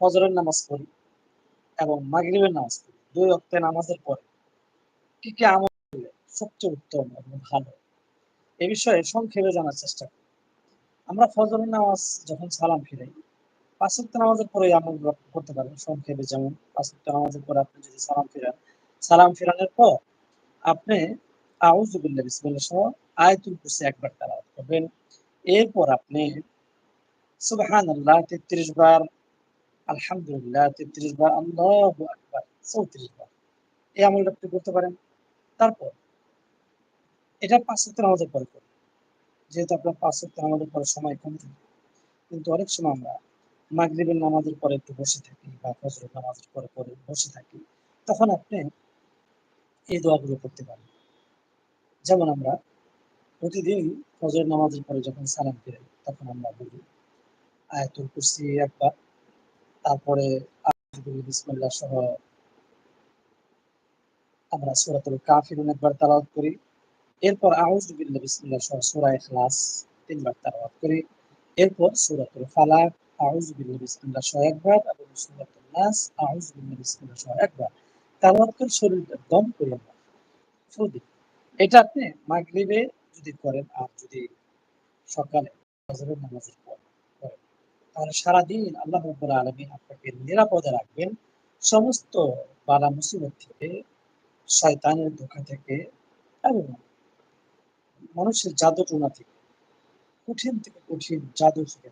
ফজরের নামাজ পড়ি এবং মাগরিবের নামাজ পড়ি। দুই অক্টে নামাজের পরে কি কি আমল করলে সবচেয়ে উত্তম এবং ভালো, এ বিষয়ে সংক্ষেপে জানার চেষ্টা করি। আমরা ফজরের নামাজ যখন সালাম ফিরাই, পাঁচ ওয়াক্ত নামাজের পরে আমল করতে পারেন সংক্ষেপে যেমন, পাঁচ ওয়াক্ত নামাজের পরে আপনি যদি সালাম ফিরান, সালাম ফিরানোর পর আপনি আউজুবিল্লাহ বিসমিল্লাহ সহ আয়াতুল কুরসি একবার তেলাওয়াত করবেন। এরপর আপনি সুবহানাল্লাহ 33 বার আলহামদুলিল্লাহ 33 বার, আল্লাহু আকবার 34 বার। এই আমলটা আপনি করতে পারেন। তারপর, এটা পাঁচ ওয়াক্ত নামাজের পরে করবেন যেহেতু আপনার পাঁচ নামাজের পরে সময় কম থাকে, কিন্তু অনেক সময় আমরা মাগরিবের নামাজের পরে একটু বসে থাকি বা ফজরের নামাজের পরে পরে বসে থাকি, তখন আপনি এই দোয়াগুলো করতে পারেন। যেমন আমরা প্রতিদিন ফজর নামাজের পরে যখন সালাম ফিরাই, তখন আমরা বলি, আয়াতুল কুরসি একবার। তারপরে বিসমিল্লাহ সহ আমরা সূরাতুল কাফিরুন একবার তেলাওয়াত করি। এরপর আউযু বিল্লাহি বিসমিল্লাহ সহ সূরা ইখলাস তিনবার তেলাওয়াত করি। এরপর সূরাতুল ফালাক, আউযু বিল্লাহি বিসমিল্লাহ সহ একবার এবং সূরাতুল নাস, আউযু বিল্লাহি বিসমিল্লাহ সহ একবার তেলাওয়াত করে শরীরটা দম করে আমরা ফু এটা আপনি মাগরিবে যদি করেন আর যদি সকালে নামাজের পর তাহলে সারাদিন আল্লাহ রব্বুল আলামিন আপনাকে নিরাপদে রাখবেন। সমস্ত বালা মুসিবত থেকে, শয়তানের ধোঁকা থেকে এবং মানুষের জাদু টোনা থেকে, কঠিন থেকে কঠিন জাদু থেকে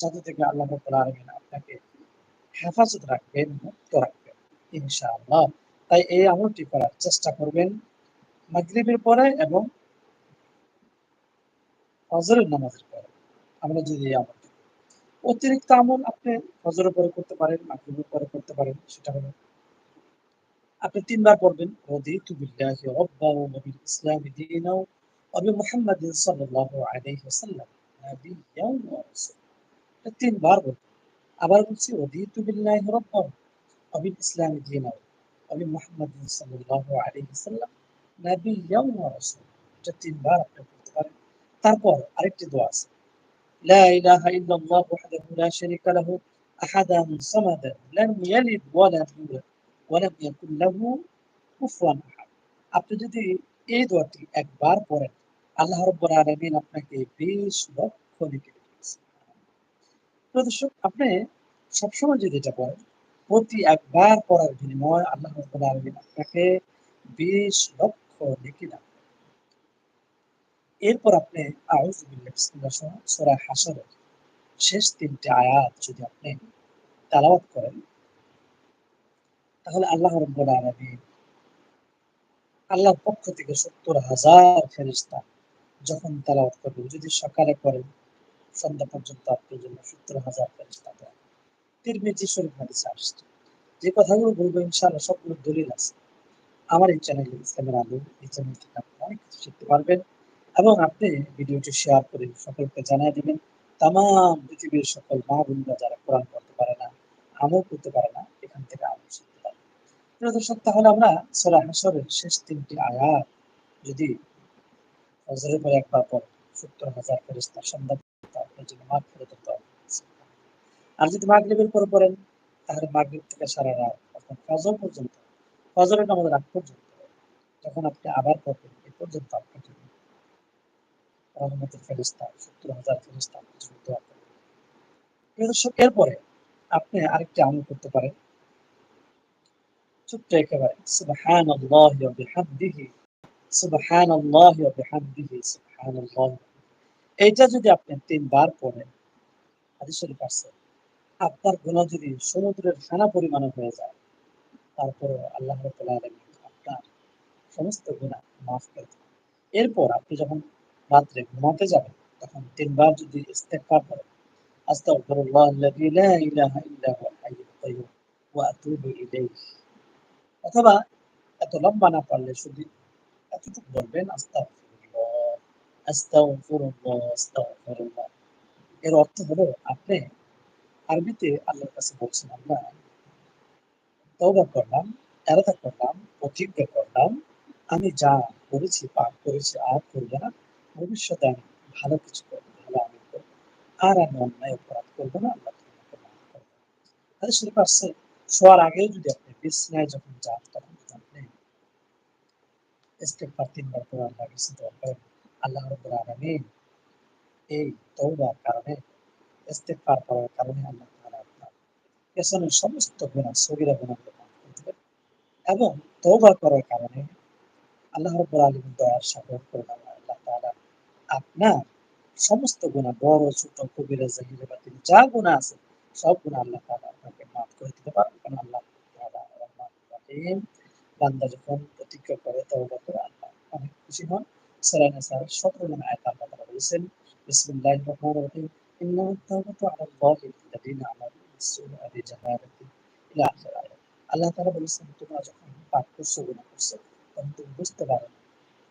জাদু থেকে আল্লাহ রব্বুল আলামিন আপনাকে হেফাজত রাখবেন, মুক্ত রাখবেন, ইনশাআল্লাহ। তাই এই আমলটি করার চেষ্টা করবেন মাগরিবের পরে এবং ফজরের নামাজের পরে। আমরা যদি এই আমলটি অতিরিক্ত আমল আপনি ফজরের পরে করতে পারেন, মাগরিবের পরে করতে পারেন, সেটা হলো আপনি তিনবার পড়বেন বিল্লাহি রাব্বাও ওয়া বিল ইসলামি দীনাও ওয়া বিমুহাম্মাদিন সাল্লাল্লাহু আলাইহি ওয়া রাসূলা। তিনবার বলবেন আবার বলছি বিল্লাহি রাব্বাও ওয়া বিল ইসলামি দীনাও ওয়া বিমুহাম্মাদিন সাল্লাল্লাহু আলাইহি ওয়া রাসূলা। তিনবার আপনি পড়তে পারেন। তারপর আরেকটি দোয়া আছে। لا إله إلا الله وحده لا شريك له, أحدا صمد, لم يلد ولا يولد, ولم يكن له কুফুয়ান আপনি যদি এই দোয়াটি একবার পড়েন, আল্লাহ রব্বুল আলমিন আপনাকে বেশ লক্ষ লিখে প্রদর্শক আপনি সবসময় যদি এটা পড়েন, প্রতি একবার পড়ার বিনিময় আল্লাহ রব্বুল আলমিন আপনাকে বেশ লক্ষ লিখে দেন এরপর আপনি সূরা শেষ তিনটি আয়াত যদি আপনি তেলাওয়াত করেন, তাহলে আল্লাহ আল্লাহর পক্ষ থেকে সত্তর হাজার ফেরেশতা যখন তেলাওয়াত করবে যদি সকালে করেন, সন্ধ্যা পর্যন্ত আপনার জন্য সত্তর হাজার ফেরেশতা দেয় তিরমিজি শরীফ হাদিসে আসছে। যে কথাগুলো বলব ইনশাআল্লাহ সবগুলো দলিল আছে। আমার এই চ্যানেলে ইসলামের আলো, এই চ্যানেল থেকে আপনি অনেক কিছু শিখতে পারবেন। এবং আপনি ভিডিওটি শেয়ার করে সকলকে জানিয়ে দিবেন। তাম পৃথিবীর সকল মা বোনরা যারা কোরআন পড়তে পারে না, আমল করতে পারে না, এখান থেকে আমল শিখতে পারে। প্রিয় দর্শক, তাহলে আমরা সূরা হাসরের শেষ তিনটি আয়াত যদি ফজরের পরে একবার পর সত্তর হাজার ফেরেশতা সন্ধ্যা আপনার জন্য মাঠ ফেরত দিতে আর যদি মাগরিবের পরে পড়েন, তাহলে মাগরিব থেকে সারা রাত অর্থাৎ ফজর পর্যন্ত, ফজরের নামাজের আগ পর্যন্ত, যখন আপনি আবার পড়বেন, এ পর্যন্ত আপনার জন্য ফেরিস্তা সত্তর হাজার ফেরিস্তা আপনার দোয়া এরপরে আপনি আরেকটি আমল করতে পারেন। ছোট্ট একেবারে, সুবহানাল্লাহি ওয়া বিহামদিহি, সুবহানাল্লাহি ওয়া বিহামদিহি, সুবহানাল্লাহ। এইটা যদি আপনি তিনবার পড়েন আপনার গুনাহ যদি সমুদ্রের ফেনা পরিমাণে হয়ে যায় তারপরে আল্লাহ রাব্বুল আলামিন আপনার সমস্ত গুনাহ মাফ করে এরপর আপনি যখন রাত্রে ঘুমাতে যাবেন তখন তিনবার যদি ইস্তেগফার করেন আস্তাগফিরুল্লাহ আল্লাযী লা ইলাহা ওয়া আতুবু অথবা এত লম্বা না পারলে শুধু এতটুকু বলবেন, আস্তাগফিরুল্লাহ আস্তাগফিরুল্লাহ আস্তাগফিরুল্লাহ। এর অর্থ হলো আপনি আরবিতে আল্লাহর কাছে বলছেন আমরা তওবা করলাম, এরাদা করলাম, প্রতিজ্ঞা করলাম, আমি যা করেছি পাপ করেছি আর করব না। ভবিষ্যতে আমি ভালো কিছু করব, ভালো আমি করব। আর আমি অন্যায় অপরাধ করব না, আল্লাহ তোমাকে মাফ করবে হাদিস শরীফে আসছে শোয়ার আগেও যদি আপনি বিছানায় যখন যান, তখন যদি আপনি তিনবার করে আল্লাহর কাছে আল্লাহ রাব্বুল এই কারণে করার কারণে আল্লাহ তাআলা আপনার পেছনের সমস্ত মাফ করে দিবেন এবং তওবা করার কারণে আল্লাহ রাব্বুল আলামিন দয়ার সাগর করে আল্লাহ আপনার সমস্ত গুনাহ, বড়, ছোট, কবিরা জাহিরা বাতিল, যা গুনাহ আছে, সব গুনাহ আল্লাহ তাআলা আপনাকে মাফ করে দিতে পারেন কারণ আল্লাহ তাআলা রহমান রহিম। বান্দা যখন প্রতিজ্ঞা করে, তওবা করে, আল্লাহ অনেক খুশি হন। সূরা নিসার 17 নম্বর আয়াত আল্লাহ তাআলা বলেছেন, বিসমিল্লাহির রহমানির রহিম ইন্নামাত তাওবাতু আলাল্লাহি লিল্লাযিনা আমানু বিস-সুআ বিজাহারাতি ইলা আখির আয়াত। আল্লাহ তাআলা বলেছেন, তোমরা যখন পাপ করছ, গুনাহ করছ, তখন তুমি বুঝতে পারো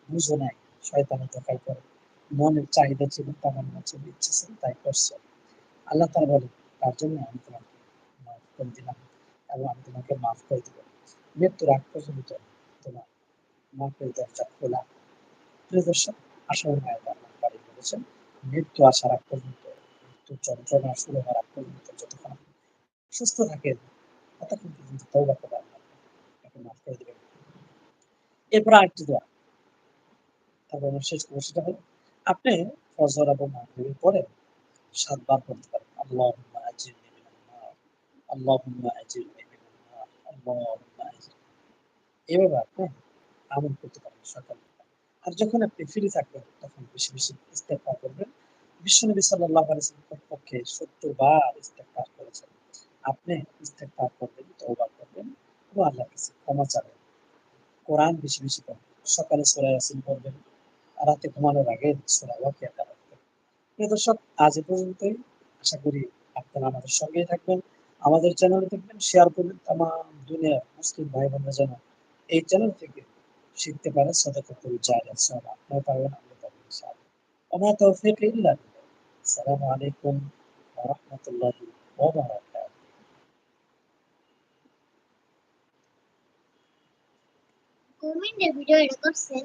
বুঝো নাই, শয়তানের ধোঁকায় পড়ে। মনের চাহিদা ছিল, তামান্না ছিল, ইচ্ছে ছিল, তাই করছ। আল্লাহ তাআলা বলেন তার জন্য আমি তোমাকে মাফ করে দিলাম এবং আমি তোমাকে মাফ করে দিব মৃত্যুর আগ পর্যন্ত তোমার মাফের দরজা খোলা। প্রিয় দর্শক, আসল মায়ের আল্লাহ বাড়ি বলেছেন, মৃত্যু আসার আগ পর্যন্ত মৃত্যু যন্ত্রণা শুরু হওয়ার আগ পর্যন্ত যতক্ষণ আপনি সুস্থ থাকেন, ততক্ষণ পর্যন্ত তওবা করে আল্লাহ আপনাকে মাফ করে দিবেন। এরপর আরেকটি দোয়া। তারপর শেষ করব সেটা হলো আপনি ফজর এবং মাগরিবের পরে সাতবার পড়তে পারেন। এভাবে আপনি আমল করতে সকালে। আর যখন আপনি ফ্রি থাকবেন, তখন বেশি বেশি ইস্তেগফার করবেন। বিশ্বনবী আলাইহি পক্ষে 70 বার ইস্তেগফার করেছেন। আপনি ইস্তেগফার করবেন করবেন এবং আল্লাহর কাছে ক্ষমা চাবেন। কোরআন বেশি বেশি পড়বেন। সকালে সূরা ইয়াসিন পড়বেন রাতে ঘুমানোর আগে দর্শক, আজ এ পর্যন্তই। আশা করি আপনারা আমাদের সঙ্গেই থাকবেন। আমাদের চ্যানেলে দেখবেন শেয়ার করবেন তাম দুনিয়ার মুসলিম ভাই বোনরা যেন এই চ্যানেল থেকে শিখতে পারে সদকাতুল জারিয়া সওয়াব। আপনারা পারবেন আমরা পারব ইনশাআল্লাহ। ওমা আসসালামু আলাইকুম ওয়া রাহমাতুল্লাহি কমেন্টে ভিডিও এটা করছেন